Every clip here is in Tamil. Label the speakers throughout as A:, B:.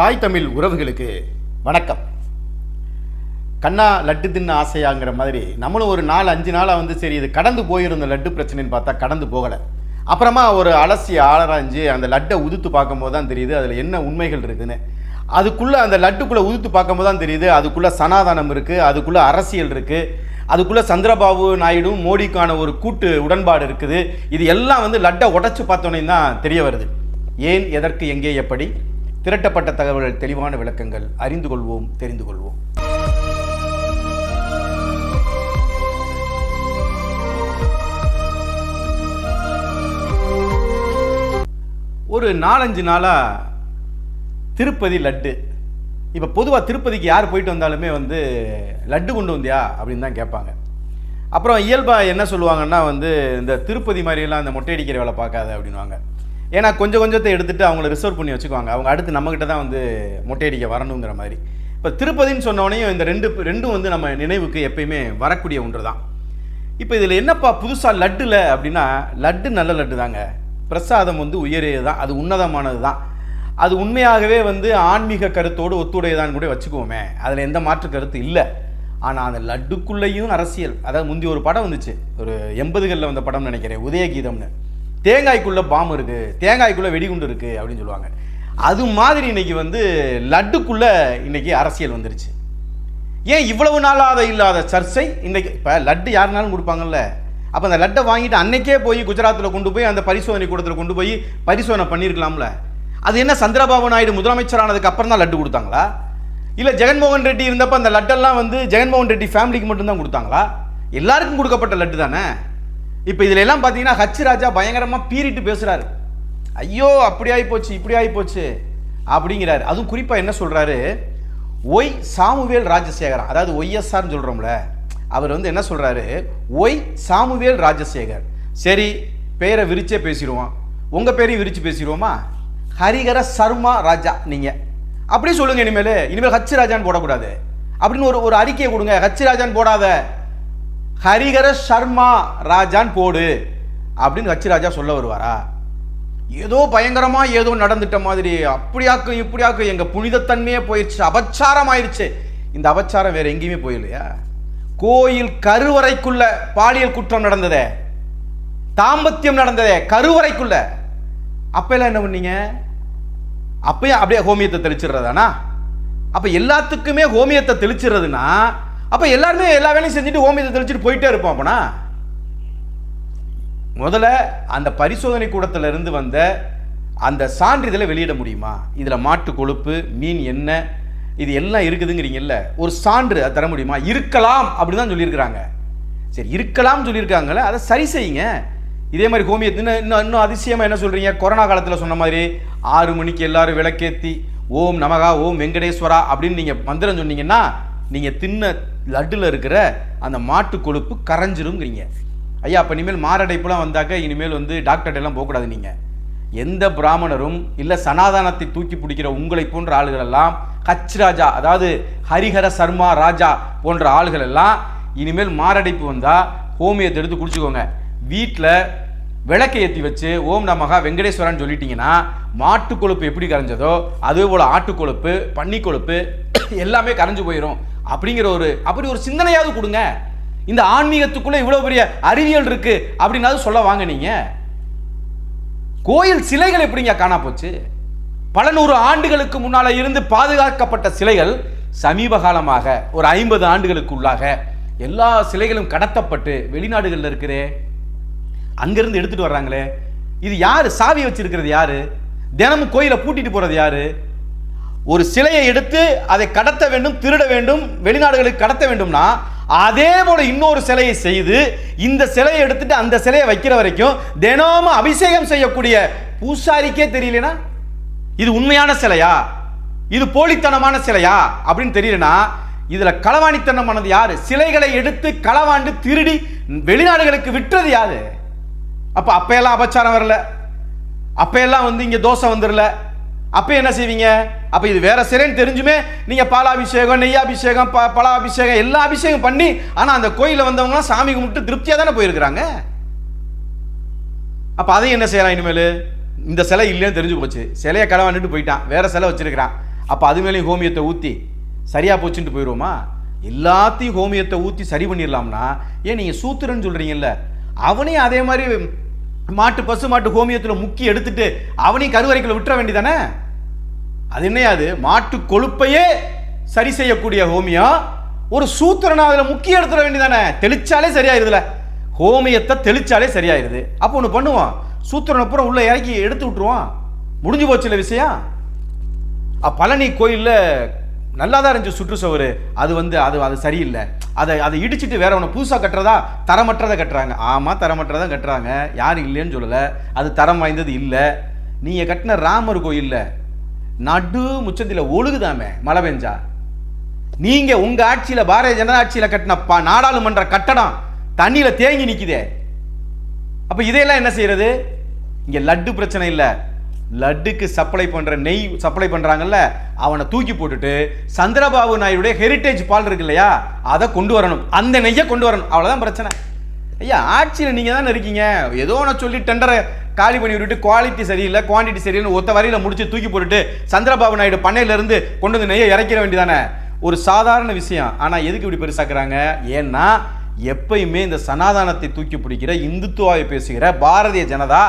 A: தாய் தமிழ் உறவுகளுக்கு வணக்கம். கண்ணா லட்டு தின்ன ஆசையாங்கிற மாதிரி நம்மளும் ஒரு நாலு அஞ்சு நாளாக வந்து சரி இது கடந்து போயிருந்த லட்டு பிரச்சனைன்னு பார்த்தா கடந்து போகலை. அப்புறமா ஒரு அலசி ஆளராஞ்சு அந்த லட்டை உதுத்து பார்க்கும்போது தான் தெரியுது அதில் என்ன உண்மைகள் இருக்குதுன்னு அதுக்குள்ளே அந்த லட்டுக்குள்ளே உதுத்து பார்க்கும்போது தான் தெரியுது அதுக்குள்ளே சனாதானம் இருக்குது அதுக்குள்ளே அரசியல் இருக்குது அதுக்குள்ளே சந்திரபாபு நாயுடும் மோடிக்கான ஒரு கூட்டு உடன்பாடு இருக்குது. இது எல்லாம் வந்து லட்டை உடச்சி பார்த்தோன்னே தான் தெரிய வருது. ஏன் எதற்கு எங்கே எப்படி? திரட்டப்பட்ட தகவல்கள் தெளிவான விளக்கங்கள் அறிந்து கொள்வோம் தெரிந்து கொள்வோம். ஒரு நாலஞ்சு நாளாக திருப்பதி லட்டு. இப்போ பொதுவாக திருப்பதிக்கு யார் போயிட்டு வந்தாலுமே வந்து லட்டு கொண்டு வந்தியா? அப்படின்னு தான் கேட்பாங்க. அப்புறம் இயல்பாக என்ன சொல்லுவாங்கன்னா வந்து இந்த திருப்பதி மாதிரியெல்லாம் இந்த மொட்டை அடிக்கிற வேலை பார்க்காத அப்படின்வாங்க ஏன்னா கொஞ்சம் கொஞ்சத்தை எடுத்துகிட்டு அவங்கள ரிசர்வ் பண்ணி வச்சுக்குவாங்க. அவங்க அடுத்து நம்மக்கிட்ட தான் வந்து மொட்டை அடிக்க வரணுங்கிற மாதிரி. இப்போ திருப்பதின்னு சொன்னோடனையும் இந்த ரெண்டு ரெண்டும் வந்து நம்ம நினைவுக்கு எப்பயுமே வரக்கூடிய ஒன்று தான் இப்போ இதில் என்னப்பா புதுசாக லட்டுல அப்படின்னா லட்டு நல்ல லட்டு தாங்க. பிரசாதம் வந்து உயரியது தான் அது உன்னதமானது தான் அது உண்மையாகவே வந்து ஆன்மீக கருத்தோடு ஒத்துடையதான்னு கூட வச்சுக்குவோமே. அதில் எந்த மாற்று கருத்து இல்லை. ஆனால் அந்த லட்டுக்குள்ளேயும் அரசியல். அதாவது முந்தி ஒரு படம் வந்துச்சு. ஒரு எண்பதுகளில் வந்த படம் நினைக்கிறேன். உதயகீதம்னு. தேங்காய்க்குள்ளே பாம்பு இருக்குது தேங்காய்க்குள்ளே வெடிகுண்டு இருக்குது அப்படின்னு சொல்லுவாங்க. அது மாதிரி இன்னைக்கு வந்து லட்டுக்குள்ளே இன்னைக்கு அரசியல் வந்துருச்சு. ஏன் இவ்வளவு நாளாக இல்லாத சர்ச்சை? இன்னைக்கு இப்போ லட்டு யாருனாலும் கொடுப்பாங்கல்ல. அப்போ அந்த லட்டை வாங்கிட்டு அன்னைக்கே போய் குஜராத்தில் கொண்டு போய் அந்த பரிசோதனை கூடத்தில் கொண்டு போய் பரிசோதனை பண்ணியிருக்கலாம்ல அது என்ன சந்திரபாபு நாயுடு முதலமைச்சரானதுக்கு அப்புறம் தான் லட்டு கொடுத்தாங்களா? இல்லை ஜெகன்மோகன் ரெட்டி இருந்தப்போ அந்த லட்டெல்லாம் வந்து ஜெகன்மோகன் ரெட்டி ஃபேமிலிக்கு மட்டும்தான் கொடுத்தாங்களா? எல்லாருக்கும் கொடுக்கப்பட்ட லட்டு தானே? இப்போ இதில் எல்லாம் பார்த்தீங்கன்னா ஹச் ராஜா பயங்கரமாக பீறிட்டு பேசுகிறாரு ஐயோ அப்படி ஆகி போச்சு இப்படி ஆகி போச்சு அப்படிங்கிறாரு. அதுவும் குறிப்பாக என்ன சொல்கிறாரு ஒய் சாமுவேல் ராஜசேகரன். அதாவது ஒய்எஸ்ஆர்னு சொல்கிறோம்ல அவர் வந்து என்ன சொல்கிறாரு ஒய் சாமுவேல் ராஜசேகர். சரி பேரை விரிச்சே பேசிடுவோம். உங்கள் பேரையும் விரிச்சு பேசிடுவோமா? ஹரிகர சர்மா ராஜா நீங்கள் அப்படியே சொல்லுங்கள் இனிமேல். இனிமேல் ஹச் ராஜான்னு போடக்கூடாது. அப்படின்னு ஒரு ஒரு அறிக்கையை கொடுங்க. ஹச் ராஜான்னு போடாத. ஹரிகர சர்மா ராஜான் போடு அப்படின்னு ஹச் ராஜா சொல்ல வருவாரா? ஏதோ பயங்கரமாக ஏதோ நடந்துட்ட மாதிரி அப்படியாக்கும் இப்படியாக்கும் எங்கள் புனிதத்தன்மையே போயிடுச்சு அபச்சாரம் ஆயிடுச்சு இந்த அபச்சாரம் வேற எங்கேயுமே போயில்லையா? கோயில் கருவறைக்குள்ள பாலியல் குற்றம் நடந்ததே தாம்பத்தியம் நடந்ததே கருவறைக்குள்ள. அப்பெல்லாம் என்ன பண்ணீங்க? அப்பயும் அப்படியே ஹோமியத்தை தெளிச்சிடுறதானா? அப்போ எல்லாத்துக்குமே ஹோமியத்தை தெளிச்சிடுறதுன்னா அப்போ எல்லாருமே எல்லா வேலையும் செஞ்சுட்டு ஓமியத்தை தெளிச்சுட்டு போயிட்டே இருப்போம் அப்பனா? முதல்ல அந்த பரிசோதனை கூடத்தில் இருந்து வந்த அந்த சான்றிதழை வெளியிட முடியுமா? இதில் மாட்டு கொழுப்பு மீன் என்ன இது எல்லாம் இருக்குதுங்கிறீங்கல்ல. ஒரு சான்று அதை தர முடியுமா? இருக்கலாம் அப்படி தான் சொல்லியிருக்கிறாங்க. சரி இருக்கலாம்னு சொல்லியிருக்காங்களே அதை சரி செய்யுங்க. இதே மாதிரி ஹோமியத்துன்னு இன்னும் இன்னும் இன்னும் அதிசயமாக என்ன சொல்கிறீங்க கொரோனா காலத்தில் சொன்ன மாதிரி ஆறு மணிக்கு எல்லாரும் விளக்கேற்றி ஓம் நமகா ஓம் வெங்கடேஸ்வரா அப்படின்னு நீங்கள் மந்திரம் சொன்னீங்கன்னா நீங்கள் தின்ன லட்டில் இருக்கிற அந்த மாட்டு கொழுப்பு கரைஞ்சிருங்கிறீங்க ஐயா அப்போ இனிமேல் மாரடைப்புலாம் வந்தாக்க இனிமேல் வந்து டாக்டர்கிட்ட எல்லாம் போகக்கூடாது நீங்கள் எந்த பிராமணரும் இல்லை சனாதானத்தை தூக்கி பிடிக்கிற உங்களை போன்ற ஆளுகள் எல்லாம் ஹச் ராஜா அதாவது ஹரிஹர சர்மா ராஜா போன்ற ஆளுகள் எல்லாம் இனிமேல் மாரடைப்பு வந்தால் ஹோமியத்தை எடுத்து குடிச்சுக்கோங்க. வீட்டில் விளக்கை ஏற்றி வச்சு ஓம் நமகா வெங்கடேஸ்வரான்னு சொல்லிட்டீங்கன்னா மாட்டு கொழுப்பு எப்படி கரைஞ்சதோ அதே போல் ஆட்டு கொழுப்பு பன்னி கொழுப்பு எல்லாமே கரைஞ்சு போயிடும் அப்படிங்கிற ஒரு அப்படி ஒரு சிந்தனையாவது கொடுங்க. இந்த ஆன்மீகத்துக்குள்ள இவ்வளோ பெரிய அறிவியல் இருக்கு அப்படின்னாவது சொல்ல வாங்க நீங்க. கோயில் சிலைகள் எப்படிங்க காணா போச்சு? பல நூறு ஆண்டுகளுக்கு முன்னால இருந்து பாதுகாக்கப்பட்ட சிலைகள் சமீப காலமாக ஒரு ஐம்பது ஆண்டுகளுக்கு உள்ளாக எல்லா சிலைகளும் கடத்தப்பட்டு வெளிநாடுகளில் இருக்கிறே அங்கேருந்து எடுத்துகிட்டு வர்றாங்களே. இது யார்? சாவி வச்சிருக்கிறது யார்? தினமும் கோயிலை பூட்டிட்டு போகிறது யார்? ஒரு சிலையை எடுத்து அதை கடத்த வேண்டும் திருட வேண்டும் வெளிநாடுகளுக்கு கடத்த வேண்டும்னா அதே போல இன்னொரு சிலையை செய்து இந்த சிலையை எடுத்துட்டு அந்த சிலையை வைக்கிற வரைக்கும் தினமும் அபிஷேகம் செய்யக்கூடிய பூசாரிக்கே தெரியலனா? இது உண்மையான சிலையா? இது போலித்தனமான சிலையா? அப்படின்னு தெரியலனா இதுல களவாணித்தனமானது யாரு? சிலைகளை எடுத்து களவாண்டு திருடி வெளிநாடுகளுக்கு விற்றது யாரு? அப்போ அப்பையெல்லாம் அபச்சாரம் வரல. அப்பையெல்லாம் வந்து இங்கே தோசை வந்துடல அப்போ என்ன செய்வீங்க? அப்போ இது வேற சிலைன்னு தெரிஞ்சுமே நீங்கள் பாலாபிஷேகம் நெய்யாபிஷேகம் ப பலாபிஷேகம் எல்லா அபிஷேகம் பண்ணி ஆனால் அந்த கோயிலில் வந்தவங்களாம் சாமி கும்பிட்டு திருப்தியாக தானே போயிருக்கிறாங்க? அப்போ அதையும் என்ன செய்யலாம் இனிமேல்? இந்த சிலை இல்லைன்னு தெரிஞ்சு போச்சு. சிலையை களவாண்டுட்டு போயிட்டான். வேற சிலை வச்சிருக்கிறான். அப்போ அது மேலேயும் ஹோமியத்தை ஊற்றி சரியாக போச்சுன்ட்டு போயிடுவோமா எல்லாத்தையும் ஹோமியத்தை ஊற்றி சரி பண்ணிடலாம்னா ஏன் நீங்கள் சூத்திரன்னு சொல்கிறீங்கல்ல அவனையும் அதே மாதிரி மாட்டு பசு மாட்டு ஹோமியத்தில் முக்கி எடுத்துட்டு அவனையும் கருவறைக்குள்ள விட்டுற வேண்டியதானே? அது என்னையாது? மாட்டு கொழுப்பையே சரி செய்யக்கூடிய ஹோமியம் ஒரு சூத்திரனா அதில் முக்கிய எடுத்துட வேண்டியதானே? தெளிச்சாலே சரியாயிருதுல. ஹோமியத்தை தெளிச்சாலே சரியாயிருது. அப்போ ஒன்று பண்ணுவான் சூத்திரனை பூரா உள்ள இறக்கி எடுத்து விட்டுருவான் முடிஞ்சு போச்சுல விஷயம்? பழனி கோயிலில் நல்லா தான் இருந்துச்சு சுற்றுச்சுவர் அது வந்து அது அது சரியில்லை. அதை அதை இடிச்சிட்டு வேற ஒன்று புதுசாக கட்டுறதா தரமற்றதை கட்டுறாங்க. ஆமாம் தரமற்றதை கட்டுறாங்க. யாரும் இல்லைன்னு சொல்லலை. அது தரம் வாய்ந்தது இல்லை. நீங்கள் கட்டின ராமர் கோயிலில் நடு முச்சத்தில் ஒழுகுதாமே மழை பெஞ்சா? நீங்கள் உங்கள் ஆட்சியில் பாரதிய ஜனதா ஆட்சியில் கட்டின ப- நாடாளுமன்ற கட்டடம் தண்ணியில் தேங்கி நிற்குதே அப்போ இதையெல்லாம் என்ன செய்கிறது இங்கே லட்டு பிரச்சனை இல்லை. லட்டுக்கு சப்ளை பண்ற நெய் சப்ளை பண்றாங்கல்ல அவனை தூக்கி போட்டுட்டு சந்திரபாபு நாயுடைய ஹெரிட்டேஜ் பால் இருக்கு இல்லையா அதை கொண்டு வரணும். அந்த நெய்யை கொண்டு வரணும். அவ்வளவுதான் பிரச்சனை. ஐயா ஆட்சியில் நீங்கள் தானே இருக்கீங்க? ஏதோ ஒன்று சொல்லி டெண்டரை காலி பண்ணி விட்டுட்டு குவாலிட்டி சரியில்லை குவான்டிட்டி சரியில்லைன்னு ஒத்த வரையில் முடிச்சு தூக்கி போட்டுட்டு சந்திரபாபு நாயுடு பண்ணையிலேருந்து கொண்டு வந்து நெய்யை இறக்கிற வேண்டியதானே? ஒரு சாதாரண விஷயம். ஆனால் எதுக்கு இப்படி பெருசாக்குறாங்க? ஏன்னா எப்பயுமே இந்த சனாதானத்தை தூக்கி பிடிக்கிற இந்துத்துவாவை பேசுகிற பாரதிய ஜனதா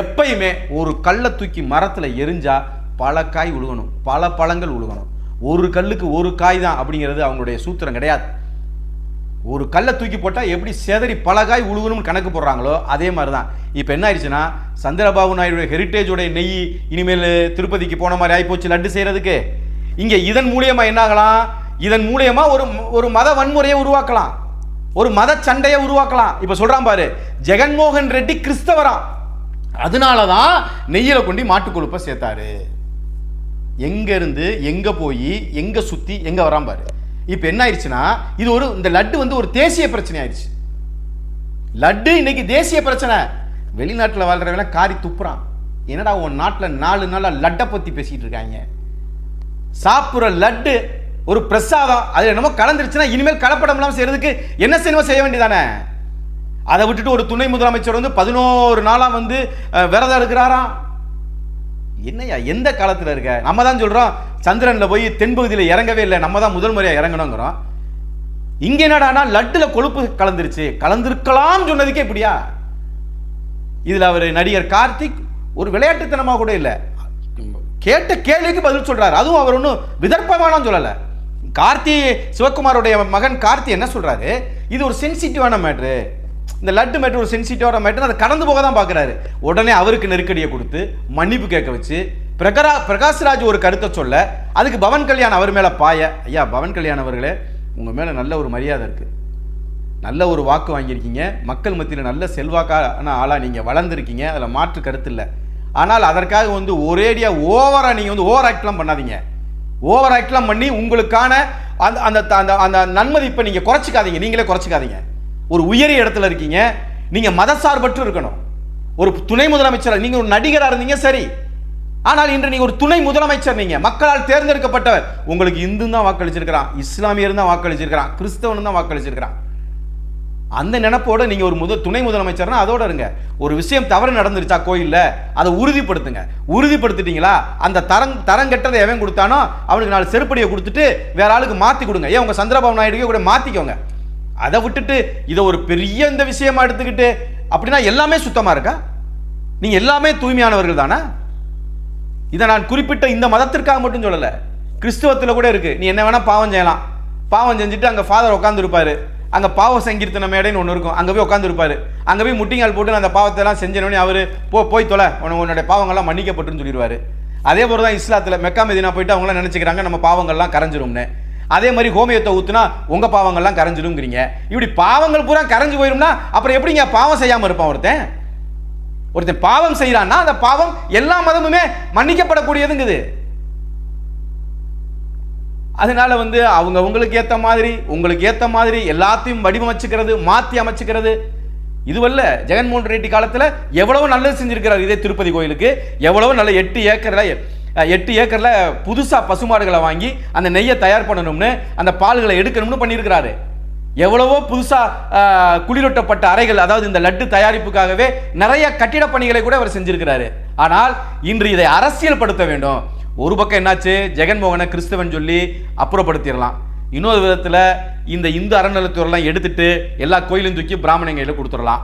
A: எப்பயுமே ஒரு கல்லை தூக்கி மரத்தில் எரிஞ்சா பல காய் உழுகணும். பல பழங்கள் உழுகணும். ஒரு கல்லுக்கு ஒரு காய் தான் அப்படிங்கிறது அவங்களுடைய சூத்திரம் கிடையாது. ஒரு கல்லை தூக்கி போட்டால் எப்படி செதறி பலகாய் உழுகணும்னு கணக்கு போடுறாங்களோ அதே மாதிரி தான் இப்போ என்ன ஆயிடுச்சுன்னா சந்திரபாபு நாயுடைய ஹெரிட்டேஜோடைய நெய் இனிமேல் திருப்பதிக்கு போன மாதிரி ஆகிப்போச்சு லட்டு செய்கிறதுக்கு இங்கே இதன் மூலியமாக என்னாகலாம்? இதன் மூலியமாக ஒரு ஒரு மத வன்முறையை உருவாக்கலாம். ஒரு மத சண்டையை உருவாக்கலாம். இப்போ சொல்றான் பாரு ஜெகன்மோகன் ரெட்டி கிறிஸ்தவரா? அதனால தான் நெய்யில கொண்டு மாட்டு கொழுப்பை சேர்த்தாரு. எங்க இருந்து எங்க போய் எங்க சுத்தி எங்க வரான் பாரு. இப்போ என்ன ஆயிடுச்சுன்னா இது ஒரு இந்த லட்டு வந்து ஒரு தேசிய பிரச்சனை ஆயிடுச்சு. லட்டு இன்னைக்கு தேசிய பிரச்சனை. வெளிநாட்டில் வாழ்றவங்க காரி துப்புறான். என்னடா உன் நாட்டில் நாலு நாளாக லட்டை பற்றி பேசிகிட்டு இருக்காங்க. சாப்பிட்ற லட்டு ஒரு பிரசாதம் அது என்னமோ கலந்துருச்சுன்னா இனிமேல் கலப்படம் இல்லாமல் செய்யறதுக்கு என்ன செய்யணுமோ செய்ய வேண்டியதானே? அதை விட்டுட்டு ஒரு துணை முதலமைச்சர் வந்து பதினோரு நாளாக வந்து விரதம் இருக்கிறாராம் என்னய்யா எந்த காலத்தில் இருக்க? நம்ம தான் சொல்கிறோம் சந்திரனில் போய் தென்பகுதியில் இறங்கவே இல்லை நம்ம தான் முதல் முறையாக இறங்கணுங்கிறோம். இங்கே என்னடானா லட்டுல கொழுப்பு கலந்துருச்சு. கலந்திருக்கலாம் சொன்னதுக்கே இப்படியா? இதில் அவர் நடிகர் கார்த்திக் ஒரு விளையாட்டுத்தனமாக கூட இல்லை. கேட்ட கேள்விக்கு பதில் சொல்றாரு. அதுவும் அவர் ஒன்றும் விதர்ப்பமானம் சொல்லலை. கார்த்தி சிவகுமாரோடைய மகன் கார்த்தி என்ன சொல்றாரு? இது ஒரு சென்சிட்டிவான மேட்ரு இந்த லட்டு மேட்ரு ஒரு சென்சிட்டிவான மேட்ரு அதை கடந்து போக தான் பார்க்குறாரு. உடனே அவருக்கு நெருக்கடியை கொடுத்து மன்னிப்பு கேட்க வச்சு பிரகரா பிரகாஷ்ராஜ் ஒரு கருத்தை சொல்ல அதுக்கு பவன் கல்யாண் அவர் மேலே பாய ஐயா பவன் கல்யாண் அவர்களே உங்கள் மேலே நல்ல ஒரு மரியாதை இருக்குது நல்ல ஒரு வாக்கு வாங்கியிருக்கீங்க. மக்கள் மத்தியில் நல்ல செல்வாக்கான ஆளாக நீங்கள் வளர்ந்துருக்கீங்க. அதில் மாற்று கருத்து இல்லை. ஆனால் அதற்காக வந்து ஒரேடியாக ஓவராக நீங்கள் வந்து ஓவர் ஆக்ட்லாம் பண்ணாதீங்க. ஓவர் ஆக்ட்லாம் பண்ணி உங்களுக்கான அந்த அந்த அந்த அந்த நன்மதிப்பை நீங்கள் குறைச்சிக்காதீங்க. நீங்களே குறைச்சிக்காதீங்க. ஒரு உயரிய இடத்துல இருக்கீங்க. நீங்கள் மதசார்பற்று இருக்கணும். ஒரு துணை முதலமைச்சர் நீங்கள் ஒரு நடிகராக இருந்தீங்க சரி. ஆனால் இன்று நீங்கள் ஒரு துணை முதலமைச்சர் நீங்கள் மக்களால் தேர்ந்தெடுக்கப்பட்டவர். உங்களுக்கு இந்து தான் வாக்களிச்சிருக்கிறான். இஸ்லாமியர் தான் வாக்களிச்சிருக்கிறான். கிறிஸ்தவன் தான் வாக்களிச்சிருக்கிறான். அந்த நினப்போட நீங்கள் ஒரு முத துணை முதலமைச்சர்னா அதோட இருங்க. ஒரு விஷயம் தவறு நடந்துருச்சா கோயிலில் அதை உறுதிப்படுத்துங்க. உறுதிப்படுத்திட்டீங்களா? அந்த தரம் தரம் கெட்டதை எவன் கொடுத்தானோ அவனுக்கு நாலு செருப்படியை கொடுத்துட்டு வேற ஆளுக்கு மாற்றி கொடுங்க. ஏன் உங்கள் சந்திரபாபு நாயுடுக்கே கூட மாற்றிக்கோங்க அதை விட்டுட்டு இதை ஒரு பெரிய இந்த விஷயமா எடுத்துக்கிட்டு அப்படின்னா எல்லாமே சுத்தமாக இருக்கா? நீங்கள் எல்லாமே தூய்மையானவர்கள் தானே? இதை நான் குறிப்பிட்ட இந்த மதத்திற்காக மட்டும் சொல்லலை. கிறிஸ்துவத்தில் கூட இருக்குது நீ என்ன வேணால் பாவம் செய்யலாம். பாவம் செஞ்சுட்டு அங்கே ஃபாதர் உட்காந்துருப்பாரு அங்கே பாவ சங்கீர்த்தன மேடைன்னு ஒன்று இருக்கும். அங்கே போய் உட்காந்துருப்பார் அங்கே போய் முட்டிங்கால் போட்டு நான் அந்த பாவத்தெல்லாம் செஞ்சனோடனே அவர் போ போய் தொலை. உன உன்னுடைய பாவங்கள்லாம் மன்னிக்கப்பட்டுன்னு சொல்லிடுவார் அதே போல தான் இஸ்லாத்தில் மெக்கா மெதினா போயிட்டு அவங்களாம் நினச்சிக்கிறாங்க நம்ம பாவங்கள்லாம் கரைஞ்சிரும்னு. அதே மாதிரி ஹோமியத்தை ஊற்றுனா உங்கள் பாவங்கள்லாம் கரைஞ்சிருங்கிறீங்க இப்படி பாவங்கள் பூரா கரைஞ்சு போயிரும்னா அப்புறம் எப்படிங்க பாவம் செய்யாமல் இருப்பான் ஒருத்தன்? ஒருத்தன் பாவம் செய்கிறான்னா அந்த பாவம் எல்லா மதமுமே மன்னிக்கப்படக்கூடியதுங்குது. அதனால வந்து அவங்க உங்களுக்கு ஏற்ற மாதிரி உங்களுக்கு ஏற்ற மாதிரி எல்லாத்தையும் வடிவமைச்சுக்கிறது மாற்றி அமைச்சுக்கிறது. இதுவல்ல ஜெகன்மோகன் ரெட்டி காலத்தில் எவ்வளவு நல்லது செஞ்சுருக்கிறார் இதே திருப்பதி கோயிலுக்கு. எவ்வளவு நல்ல எட்டு ஏக்கரில் எட்டு ஏக்கரில் புதுசாக பசுமாடுகளை வாங்கி அந்த நெய்யை தயார் பண்ணணும்னு அந்த பால்களை எடுக்கணும்னு பண்ணியிருக்கிறாரு எவ்வளவோ புதுசாக அஹ், குளிரூட்டப்பட்ட அறைகள் அதாவது இந்த லட்டு தயாரிப்புக்காகவே நிறைய கட்டிட பணிகளை கூட அவர் செஞ்சிருக்கிறாரு. ஆனால் இன்று இதை அரசியல்படுத்த வேண்டும். ஒரு பக்கம் என்னாச்சு? ஜெகன்மோகனை கிறிஸ்தவன் சொல்லி அப்புறப்படுத்திடலாம். இன்னொரு விதத்தில் இந்த இந்து அறநிலைத்துறையெல்லாம் எடுத்துட்டு எல்லா கோயிலும் தூக்கி பிராமணன் கையில் கொடுத்துடலாம்.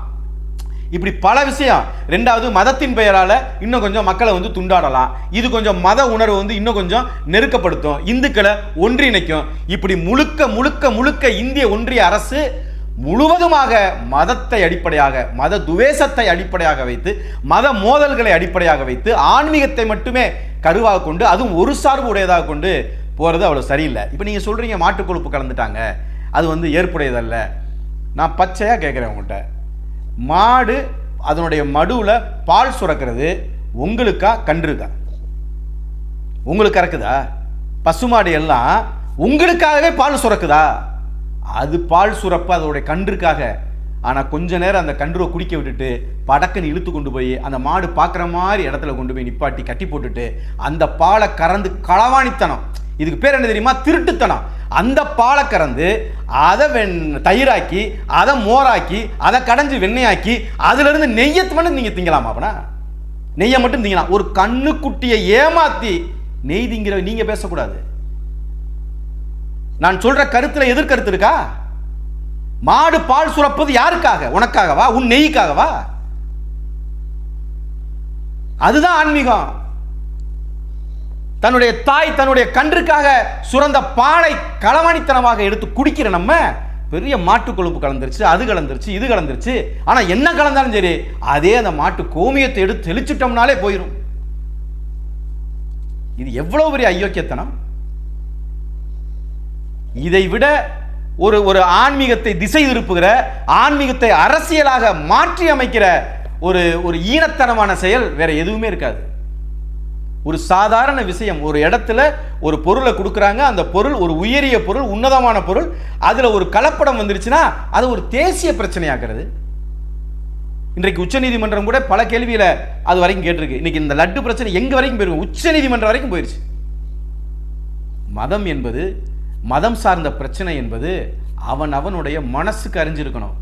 A: இப்படி பல விஷயம். ரெண்டாவது மதத்தின் பெயரால் இன்னும் கொஞ்சம் மக்களை வந்து துண்டாடலாம். இது கொஞ்சம் மத உணர்வு வந்து இன்னும் கொஞ்சம் நெருக்கப்படுத்தும். இந்துக்களை ஒன்றிணைக்கும். இப்படி முழுக்க முழுக்க முழுக்க இந்திய ஒன்றிய அரசு முழுவதுமாக மதத்தை அடிப்படையாக மத துவேஷத்தை அடிப்படையாக வைத்து மத மோதல்களை அடிப்படையாக வைத்து ஆன்மீகத்தை மட்டுமே கருவாக கொண்டு அதுவும் ஒரு சார்பு உடையதாக கொண்டு போகிறது அவ்வளோ சரியில்லை. இப்போ நீங்கள் சொல்கிறீங்க மாட்டுக் கொழுப்பு கலந்துட்டாங்க. அது வந்து ஏற்புடையதல்ல. நான் பச்சையாக கேட்குறேன் உங்கள்கிட்ட மாடு அதனுடைய மடுவில் பால் சுரக்கிறது உங்களுக்கா கன்றுக்கா? உங்களுக்கு கறக்குதா? பசுமாடு எல்லாம் உங்களுக்காகவே பால் சுரக்குதா? அது பால் சுரப்பு அதோடைய கன்றுக்காக. ஆனால் கொஞ்ச நேரம் அந்த கன்றுவை குடிக்க விட்டுட்டு படக்குன்னு இழுத்து கொண்டு போய் அந்த மாடு பார்க்குற மாதிரி இடத்துல கொண்டு போய் நிப்பாட்டி கட்டி போட்டுட்டு அந்த பாலை கறந்து களவாணித்தனம். இதுக்கு பேர் என்ன தெரியுமா? திருட்டுத்தனம். அந்த பாலை கறந்து அதை வெண் தயிராக்கி அதை மோராக்கி அதை கடைஞ்சி வெண்ணையாக்கி அதிலிருந்து நெய்யத்து மட்டும் நீங்கள் திங்கலாமா அப்பனா? நெய்யை மட்டும் திங்கலாம். ஒரு கண்ணுக்குட்டியை ஏமாற்றி நெய் திங்கிற நீங்கள் பேசக்கூடாது. நான் சொல்ற கருத்துல எதிர்கருத்து இருக்கா? மாடு பால் சுரப்பது யாருக்காக? உனக்காகவா? உன் நெய்க்காகவா? அதுதான் ஆன்மீகம். தன்னுடைய தாய் தன்னுடைய கன்றுக்காக சுரந்த பாலை களவாணித்தனமாக எடுத்து குடிக்கிற நம்ம பெரிய மாட்டு கொழுப்பு கலந்துருச்சு அது கலந்துருச்சு இது கலந்துருச்சு. ஆனா என்ன கலந்தாலும் சரி அதே அந்த மாட்டு கோமியத்தை எடுத்து தெளிச்சிட்டோம்னாலே போயிடும் இது எவ்வளவு பெரிய அயோக்கியத்தனம் இதை விட ஒரு ஒரு ஆன்மீகத்தை திசை திருப்புகிற ஆன்மீகத்தை அரசியலாக மாற்றி அமைக்கிற ஒரு ஒரு ஈனத்தனமான செயல் வேற எதுவுமே இருக்காது. ஒரு சாதாரண விஷயம் ஒரு இடத்துல ஒரு பொருளை கொடுக்குறாங்க அந்த பொருள் ஒரு உயரிய பொருள் உன்னதமான பொருள் அதில் ஒரு கலப்படம் வந்துருச்சுன்னா அது ஒரு தேசிய பிரச்சனையாகிறது இன்றைக்கு உச்சநீதிமன்றம் கூட பல கேள்வியில் அது வரைக்கும் கேட்டிருக்கு. இன்னைக்கு இந்த லட்டு பிரச்சனை எங்கே வரைக்கும் போயிருக்கு உச்சநீதிமன்றம் வரைக்கும் போயிருச்சு. மதம் என்பது மதம் சார்ந்த பிரச்சனை என்பது அவன் அவனுடைய மனசுக்கு அறிஞ்சிருக்கணும்.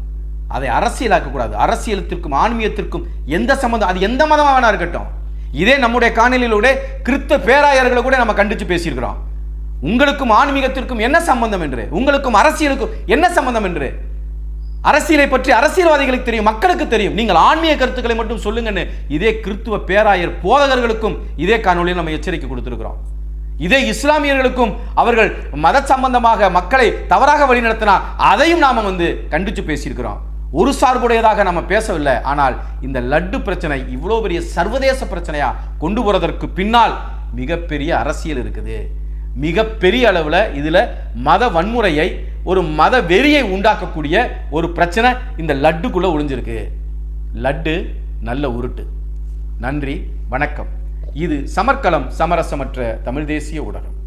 A: அதை அரசியலாக்கக்கூடாது. அரசியலத்திற்கும் ஆன்மீகத்திற்கும் எந்த சம்மந்தம் அது எந்த மதமாக வேணா இருக்கட்டும். இதே நம்முடைய காணொலியிலூட கிறிஸ்த பேராயர்களை கூட நம்ம கண்டித்து பேசியிருக்கிறோம். உங்களுக்கும் ஆன்மீகத்திற்கும் என்ன சம்பந்தம் என்று? உங்களுக்கும் அரசியலுக்கும் என்ன சம்பந்தம் என்று? அரசியலை பற்றி அரசியல்வாதிகளுக்கு தெரியும் மக்களுக்கு தெரியும். நீங்கள் ஆன்மீக கருத்துக்களை மட்டும் சொல்லுங்கன்னு இதே கிறித்துவ பேராயர் போதகர்களுக்கும் இதே காணொலியில் நம்ம எச்சரிக்கை கொடுத்துருக்குறோம். இதே இஸ்லாமியர்களுக்கும் அவர்கள் மத சம்பந்தமாக மக்களை தவறாக வழிநடத்தினா அதையும் நாம் வந்து கண்டிச்சு பேசியிருக்கிறோம். ஒரு சார்புடையதாக நம்ம பேசவில்லை. ஆனால் இந்த லட்டு பிரச்சனை இவ்வளோ பெரிய சர்வதேச பிரச்சனையா கொண்டு போறதற்கு பின்னால் மிகப்பெரிய அரசியல் இருக்குது. மிகப்பெரிய அளவில் இதில் மத வன்முறையை ஒரு மத வெறியை உண்டாக்கக்கூடிய ஒரு பிரச்சனை இந்த லட்டுக்குள்ளே ஒளிஞ்சிருக்கு. லட்டு நல்ல உருட்டு. நன்றி. வணக்கம். இது சமர்க்கலம் சமரசமற்ற தமிழ் தேசிய ஊடகம்.